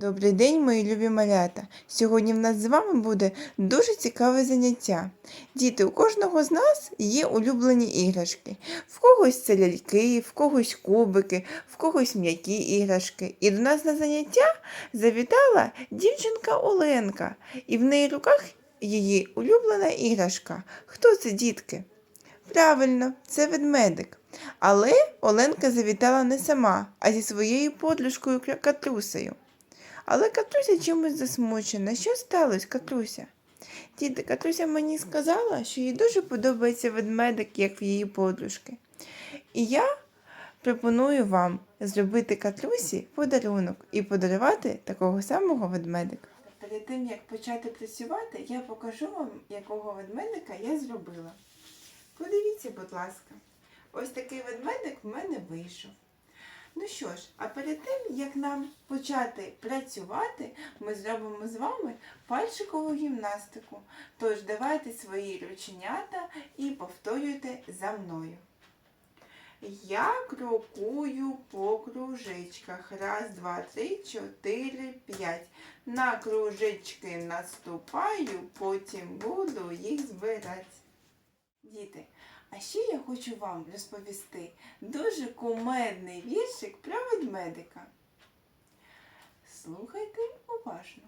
Добрий день, мої любі малята! Сьогодні в нас з вами буде дуже цікаве заняття. Діти, у кожного з нас є улюблені іграшки. В когось це ляльки, в когось кубики, в когось м'які іграшки. І до нас на заняття завітала дівчинка Оленка, і в неї руках її улюблена іграшка. Хто це, дітки? Правильно, це ведмедик. Але Оленка завітала не сама, а зі своєю подружкою Катрусею. Але Катруся чимось засмучена. Що сталося, Катруся? Діти, Катруся мені сказала, що їй дуже подобається ведмедик, як в її подружки. І я пропоную вам зробити Катрусі подарунок і подарувати такого самого ведмедика. Перед тим, як почати працювати, я покажу вам, якого ведмедика я зробила. Подивіться, будь ласка, ось такий ведмедик в мене вийшов. Ну що ж, а перед тим, як нам почати працювати, ми зробимо з вами пальчикову гімнастику. Тож давайте свої рученята і повторюйте за мною. Я крокую по кружечках. Раз, два, три, чотири, п'ять. На кружечки наступаю, потім буду їх збирати. Діти, а ще я хочу вам розповісти дуже кумедний віршик про ведмедика. Слухайте уважно.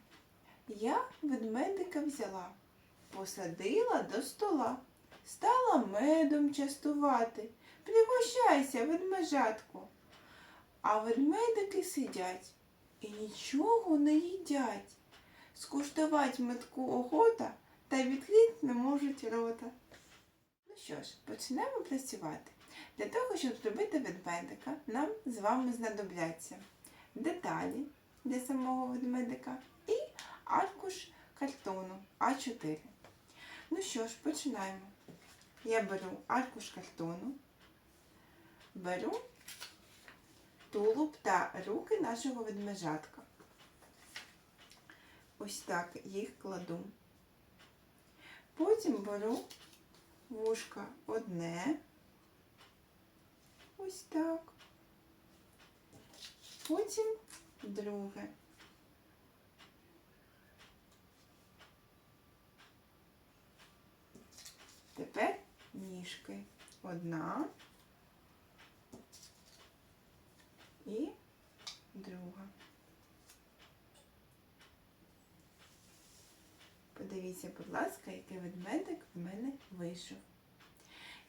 Я ведмедика взяла, посадила до стола, стала медом частувати. Пригощайся, ведмежатку. А ведмедики сидять і нічого не їдять. Скуштувать метку охота та відкрити не можуть рота. Що ж, почнемо працювати. Для того, щоб зробити ведмедика, нам з вами знадобляться деталі для самого ведмедика і аркуш картону А4. Ну що ж, починаємо. Я беру аркуш картону, беру тулуб та руки нашого ведмежатка. Ось так їх кладу. Потім беру вушка одне. Ось так. Потім друге. Тепер ніжки. Одна і друга. Подивіться, будь ласка, який ведмедик вийшов.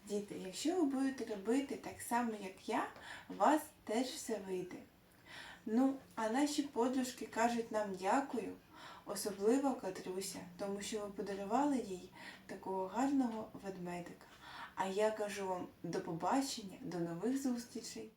Діти, якщо ви будете робити так само, як я, у вас теж все вийде. Ну, а наші подружки кажуть нам дякую, особливо Катруся, тому що ви подарували їй такого гарного ведмедика. А я кажу вам до побачення, до нових зустрічей.